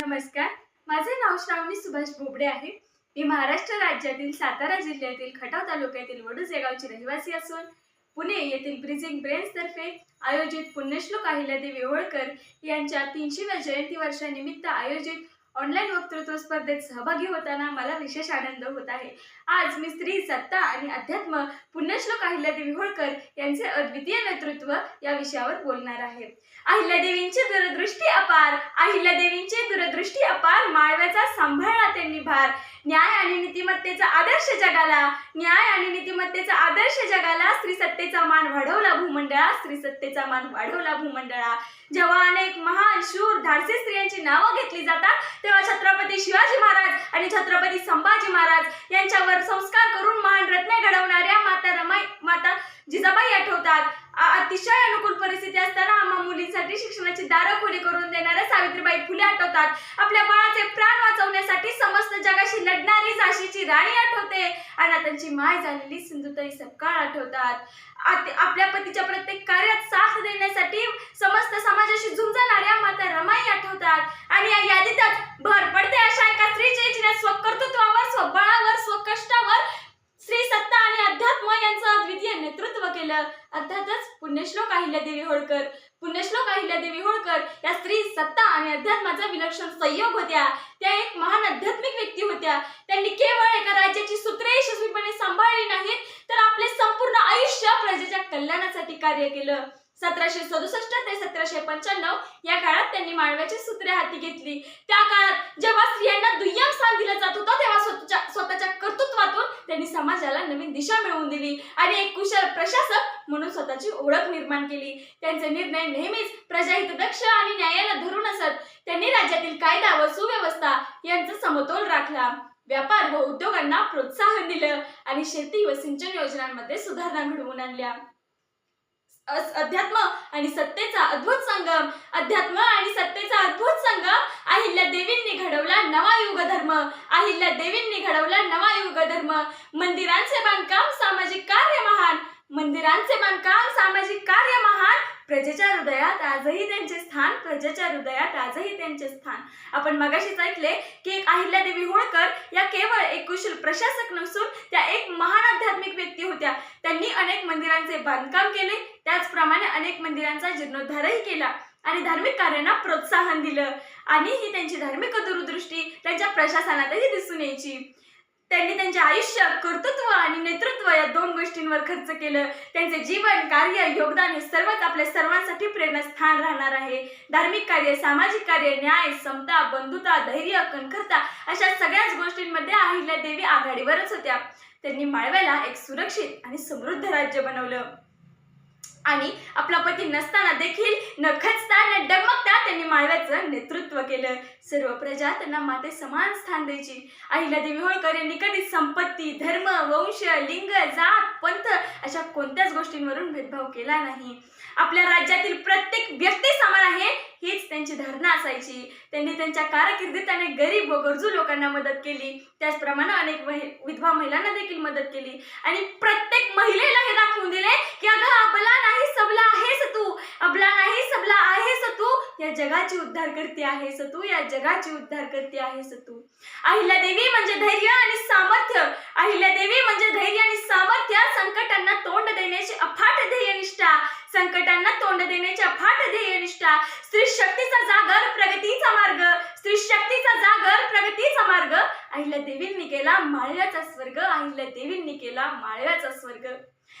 नमस्कार. माझे नाव श्रावणी सुभाष बोबडे आहे. मी महाराष्ट्र राज्यातील सातारा जिल्ह्यातील खटाव तालुक्यातील वडूज या गावची रहिवासी असून पुणे येथील ब्रिजिंग ब्रेन्स तर्फे आयोजित पुण्यश्लोक अहिल्यादेवी होळकर यांच्या तीनशेव्या जयंती वर्षानिमित्त आयोजित ऑनलाईन वक्तृत्व स्पर्धेत सहभागी होताना मला विशेष आनंद होत आहे. आज मी स्त्री सत्ता आणि अध्यात्म पुण्यश्लोक अहिल्यादेवी होळकर यांचे अद्वितीय नेतृत्व या विषयावर बोलणार आहे. अहिल्यादेवींची दूरदृष्टी अपार अहिल्यादेवींची दूरदृष्टी अपार माळव्याचा सांभाळला त्यांनी भार. न्याय आणि नीतिमत्तेचा आदर्श जगाला न्याय आणि नीतिमत्तेचा आदर्श जगाला स्त्री सत्तेचा मान वाढवला भूमंडळा स्त्री सत्तेचा मान वाढवला भूमंडळा. जेव्हा अनेक महान शूर धाडसी स्त्रियांची नावं घेतली जातात तेव्हा छत्रपती शिवाजी महाराज आणि छत्रपती संभाजी महाराज यांच्यावर संस्कार करून महान रत्ने घडवणाऱ्या माता रमाई माता जिजाबाई आठवतात. अतिशय अनुकूल परिस्थिती असताना आम्हा मुलींसाठी शिक्षणाची दारं खुली करून देणाऱ्या सावित्रीबाई फुले आठवतात. आपल्या बाळाचे प्राण वाचवण्यासाठी समस्त जगाशी लढणारी झाशीची राणी आठवते अनाथांची माय झालेली सिंधुताई सपकाळ आठवतात. आपल्या पतीच्या प्रत्येक कार्यात साथ देण्या समस्त समाजाशी झुंजणाऱ्या माता रमाई आठवतात आणि या यादीतच भर पडते अशा एका स्त्रीचे जिने स्वकर्तृत्वावर स्वबळावर स्वकष्टावर स्त्री सत्ता आणि अध्यात्म यांचं अद्वितीय पाहिलं अर्थातच पुण्यश्लोक अहिल्यादेवी होळकर. पुण्यश्लोक अहिल्यादेवी होळकर. या स्त्री सत्ता आणि अध्यात्माचा विलक्षण संयोग होत्या. त्या एक महान आध्यात्मिक व्यक्ती होत्या. त्यांनी केवळ एका राज्याची सूत्रे यशस्वीपणे सांभाळली नाहीत तर आपले संपूर्ण आयुष्य प्रजेच्या कल्याणासाठी कार्य केलं. सतराशे सदुसष्ट ते सतराशे पंच्याण्णव या काळात त्यांनी मांडव्याची सूत्रे हाती घेतली. त्या काळात जेव्हा स्त्रियांना दुय्यम स्थान दिलं जात होतं तेव्हा स्वतःच्या स्वतःच्या कर्तृत्वातून त्यांनी समाजाला नवीन दिशा मिळवून दिली आणि एक कुशल प्रशासक म्हणून स्वतःची ओळख निर्माण केली. त्यांचे निर्णय नेहमीच प्रजाहितदक्ष आणि न्यायाला धरून असत. त्यांनी राज्यातील कायदा व सुव्यवस्था यांचा समतोल राखला. व्यापार व उद्योगांना प्रोत्साहन दिलं आणि शेती व सिंचन योजनांमध्ये सुधारणा घडवून आणल्या. अध्यात्म आणि सत्तेचा अद्भुत संगम. अध्यात्म आणि सत्तेचा अद्भुत संगम. अहिल्या देवींनी घडवला नवा युग धर्म अहिल्या देवींनी घडवला नवा युग धर्म मंदिरांचे बांधकाम सामाजिक कार्य महान. मंदिरांचे बांधकाम सामाजिक कार्य महान. प्रजेच्या हृदयात आजही त्यांचे स्थान प्रजेच्या हृदयात आजही त्यांचे स्थान. आपण मगाशीच ऐकले की एक अहिल्यादेवी होळकर या केवळ एक कुशल प्रशासक नसून त्या एक महान आध्यात्मिक व्यक्ती होत्या. त्यांनी अनेक मंदिरांचे बांधकाम केले त्याचप्रमाणे अनेक मंदिरांचा जीर्णोद्धारही केला आणि धार्मिक कार्यांना प्रोत्साहन दिलं. आणि ही त्यांची धार्मिक दूरदृष्टी त्यांच्या प्रशासनातही दिसून यायची. त्यांनी त्यांचे आयुष्य कर्तृत्व आणि नेतृत्व या दोन गोष्टींवर खर्च केलं. त्यांचे जीवन कार्य योगदान हे सर्वच आपल्या सर्वांसाठी प्रेरणास्थान राहणार आहे. धार्मिक कार्य सामाजिक कार्य न्याय समता बंधुता धैर्य कणखरता अशा सगळ्याच गोष्टींमध्ये अहिल्या देवी आघाडीवरच होत्या. त्यांनी माळव्याला एक सुरक्षित आणि समृद्ध राज्य बनवलं. आणि आपला पती नसताना देखील न खचता न डगमगता त्यांनी माळव्याचं नेतृत्व केलं. सर्व प्रजा त्यांना माते समान स्थान द्यायची. अहिल्यादेवी होळकर यांनी कधी संपत्ती धर्म वंश लिंग जात पंथ अशा कोणत्याच गोष्टींवरून भेदभाव केला नाही. आपल्या राज्यातील प्रत्येक व्यक्ती समान आहे. हीच त्यांची धारणा असायची. त्यांनी त्यांच्या कारकिर्दीत अनेक गरीब व गरजू लोकांना मदत केली. त्याचप्रमाणे अनेक विधवा महिलांना देखील मदत केली. आणि प्रत्येक महिलेला हे दाखवून दिले की अगं अबला नाही सबला आहेस तू. अबला नाही सबला आहेस तू. या जगाची उद्धार करते आहेस तू. या जगाची उद्धार करते आहेस तू. अहिल्यादेवी म्हणजे धैर्य आणि सामर्थ्य. अहिल्या देवी म्हणजे धैर्य आणि सामर्थ्य. संकटांना तोंड देण्याची अफाट संकटांना तोंड देण्याच्या फाट ध्येयनिष्ठा. स्त्री शक्तीचा जागर प्रगतीचा मार्ग. स्त्री शक्तीचा जागर प्रगतीचा मार्ग. अहिल्या देवींनी केला माळव्याचा स्वर्ग. अहिल्या देवींनी केला माळव्याचा स्वर्ग.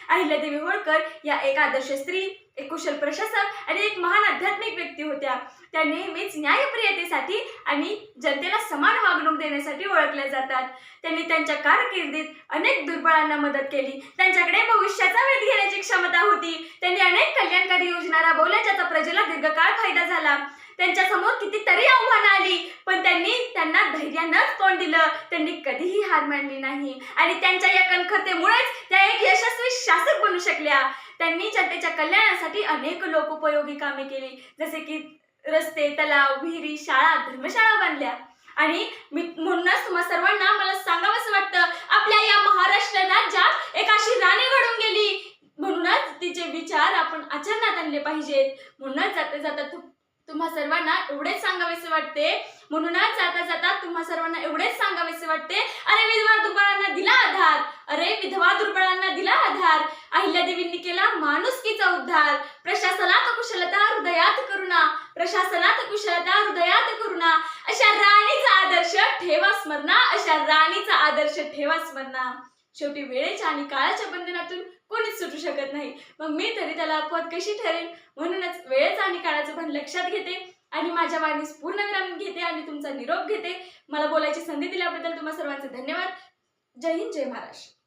अहिल्यादेवी होळकर या एक आदर्श स्त्री एक कुशल प्रशासक आणि एक महान आध्यात्मिक व्यक्ती होत्या. त्या नेहमीच न्यायप्रियतेसाठी आणि जनतेला समान वागणूक देण्यासाठी ओळखल्या जातात. त्यांनी त्यांच्या कारकिर्दीत अनेक दुर्बळांना मदत केली. त्यांच्याकडे भविष्याचा वेध घेण्याची क्षमता होती. त्यांनी अनेक कल्याणकारी योजना राबवल्या ज्याचा प्रजेला दीर्घकाळ फायदा झाला. त्यांच्यासमोर कितीतरी आव्हानं आली पण त्यांनी त्यांना धैर्यानंच तोंड दिलं. त्यांनी कधीही हार मानली नाही. आणि त्यांच्या या कणखरतेमुळेच त्या शासक बनू शकल्या. त्यांनी जनतेच्या कल्याणासाठी अनेक लोकोपयोगी कामे केली. जसे की रस्ते तलाव विहिरी शाळा धर्मशाळा बांधल्या. आणि मी म्हणूनच तुम्हा सर्वांना मला सांगावंच वाटतं आपल्या या महाराष्ट्र राज्यात एक अशी राणी घडून गेली. म्हणूनच तिचे विचार आपण आचरणात आणले पाहिजेत. म्हणूनच जाता जाता तू तुम्हा सर्वांना एवढेच सांगावेसे वाटते. म्हणूनच जाता जाता तुम्हा सर्वांना एवढेच सांगावेसे वाटते. अरे विधवा दुर्बळांना दिला आधार. अरे विधवा दुर्बळांना दिला आधार. अहिल्यादेवींनी केला माणुसकीचा उद्धार. प्रशासनात कुशलता हृदयात करुणा. प्रशासनात कुशलता हृदयात करुणा. अशा राणीचा आदर्श ठेवा स्मरणा. अशा राणीचा आदर्श ठेवा स्मरणा. शेवटी वेळेच्या आणि काळाच्या बंधनातून कोणीच सुटू शकत नाही. मग मी तरी त्याला अपवाद कशी ठरेन? म्हणूनच वेळेचं आणि काळाचं पण लक्षात घेते आणि माझ्या वाणीस पूर्ण विराम घेते आणि तुमचा निरोप घेते. मला बोलायची संधी दिल्याबद्दल तुम्हा सर्वांचे धन्यवाद. जय हिंद जय महाराष्ट्र.